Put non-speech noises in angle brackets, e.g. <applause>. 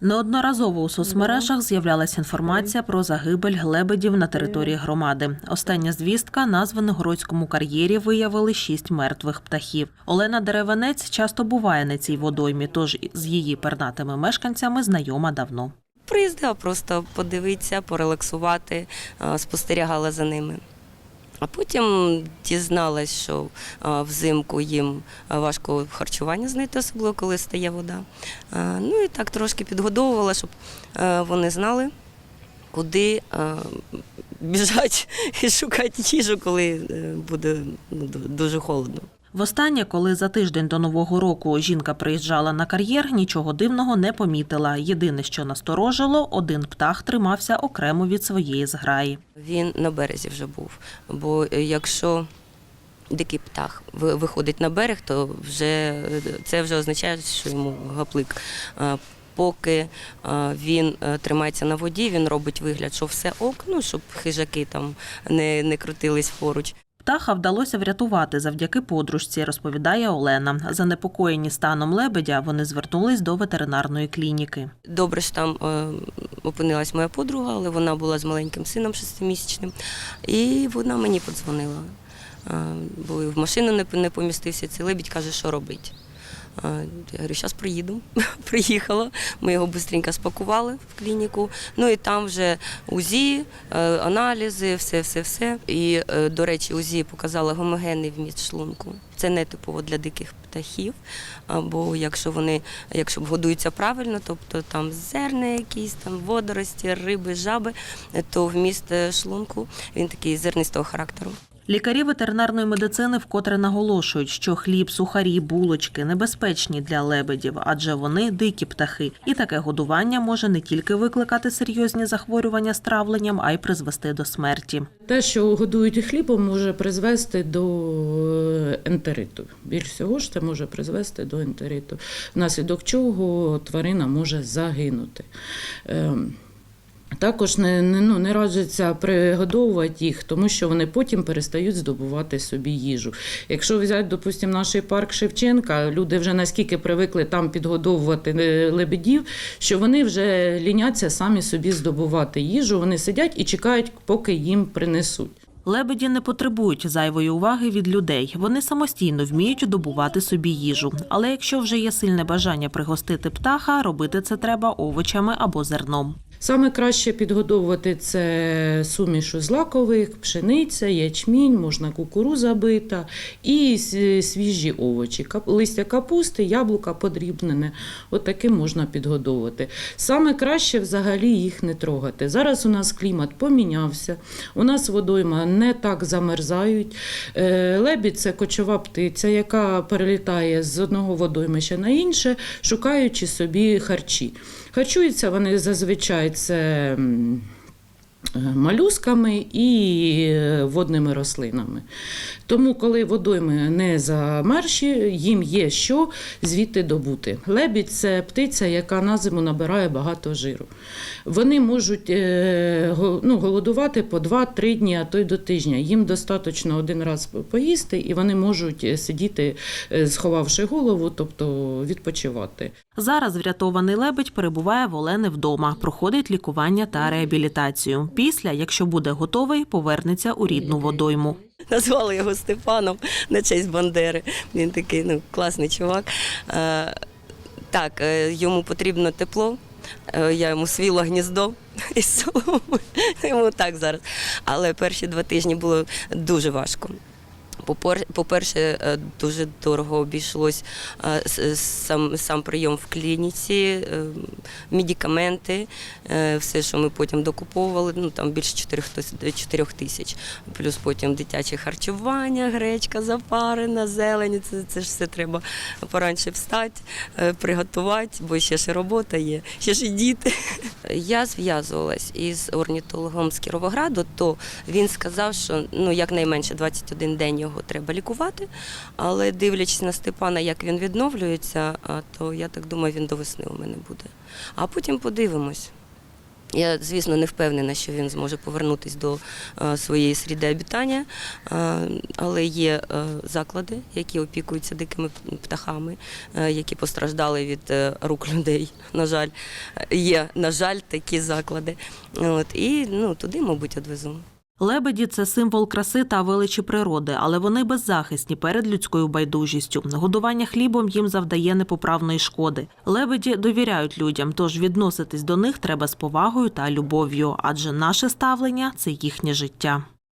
Неодноразово у соцмережах з'являлася інформація про загибель лебедів на території громади. Остання звістка на Звенигородському кар'єрі виявили шість мертвих птахів. Олена Деревенець часто буває на цій водоймі, тож з її пернатими мешканцями знайома давно. Приїздила просто подивитися, порелаксувати, спостерігала за ними. А потім дізналась, що взимку їм важко харчування знайти, особливо коли стає вода. Ну і так трошки підгодовувала, щоб вони знали, куди біжать <laughs> і шукати їжу, коли е, буде ну, дуже холодно. Востаннє, коли за тиждень до нового року жінка приїжджала на кар'єр, нічого дивного не помітила. Єдине, що насторожило, один птах тримався окремо від своєї зграї. Він на березі вже був. Бо е, якщо дикий птах виходить на берег, то вже е, це вже означає, що йому гаплик. Е, Поки він тримається на воді, він робить вигляд, що все ок, ну щоб хижаки там не, не крутились поруч. Птаха вдалося врятувати завдяки подружці, розповідає Олена. Занепокоєні станом лебедя, вони звернулись до ветеринарної клініки. Добре, що там е, опинилась моя подруга, але вона була з маленьким сином шестимісячним, і вона мені подзвонила. Е, бо в машину не, помістився цей лебідь, каже, що робить. Е, Я говорю, зараз приїду. <laughs> Приїхала, ми його швидко спакували в клініку. Ну і там вже УЗІ, е, аналізи, все, все, все. І, е, до речі, УЗІ показала гомогенний вміст шлунку. Це не типово для диких птахів. Або якщо вони якщо годуються правильно, тобто там зерна якісь, там водорості, риби, жаби, то вміст шлунку він такий зернистого характеру. Лікарі ветеринарної медицини вкотре наголошують, що хліб, сухарі, булочки небезпечні для лебедів, адже вони дикі птахи, і таке годування може не тільки викликати серйозні захворювання з травленням, а й призвести до смерті. Те, що годують хлібом, може призвести до е, ентериту. Більш всього ж це може призвести до ентериту, внаслідок чого тварина може загинути. Також не, ну, не раджиться пригодовувати їх, тому що вони потім перестають здобувати собі їжу. Якщо взяти, допустимо, наш парк Шевченка, люди вже наскільки привикли там підгодовувати е, лебедів, що вони вже ліняться самі собі здобувати їжу. Вони сидять і чекають, поки їм принесуть. Лебеді не потребують зайвої уваги від людей. Вони самостійно вміють добувати собі їжу. Але якщо вже є сильне бажання пригостити птаха, робити це треба овочами або зерном. Саме краще підгодовувати це сумішу злакових, пшениця, ячмінь, можна кукуруза бита і свіжі овочі, листя капусти, яблука подрібнене. От можна підгодовувати. Саме краще взагалі їх не трогати. Зараз у нас клімат помінявся, у нас водойма не так замерзають. Е, Лебідь це кочова птиця, яка перелітає з одного водоймища на інше, шукаючи собі харчі. Харчуються вони зазвичай це м, молюсками і водними рослинами. Тому, коли водойми не замерші, їм є що звідти добути. Лебідь це птиця, яка на зиму набирає багато жиру. Вони можуть е, ну, голодувати по 2-3 дні, а то й до тижня. Їм достатньо один раз поїсти, і вони можуть е, сидіти, е, сховавши голову, тобто відпочивати. Зараз врятований лебедь перебуває в Олени вдома, проходить лікування та реабілітацію. Після, якщо буде готовий, повернеться у рідну водойму. Назвали його Степаном на честь Бандери. Він такий ну, класний чувак. Е, так, е, йому потрібно тепло. Е, Я йому свіла гніздо <laughs> із соломи. Йому так зараз. Але перші два тижні було дуже важко. По-перше, е, дуже дорого обійшлось е, сам, сам прийом в клініці, е, медикаменти, е, все, що ми потім докуповували, ну там більше 4 тисяч. Плюс потім дитяче харчування, гречка запарена, зелень. Це, це ж все треба поранше встати, е, приготувати, бо ще ж робота є, ще ж і діти. Я зв'язувалась із орнітологом з Кіровограду, то він сказав, що ну якнайменше 21 день його треба лікувати. Але дивлячись на Степана, як він відновлюється, то я так думаю, він до весни у мене буде. А потім подивимось. Я, звісно, не впевнена, що він зможе повернутися до е, своєї сріди обітання, е, але є е, заклади, які опікуються дикими птахами, які постраждали від рук людей. На жаль, є, на жаль, такі заклади. От, і ну, туди, мабуть, одвезу. Лебеді це символ краси та величі природи, але вони беззахисні перед людською байдужістю. Годування хлібом їм завдає непоправної шкоди. Лебеді довіряють людям, тож відноситись до них треба з повагою та любов'ю, адже наше ставлення це їхнє життя.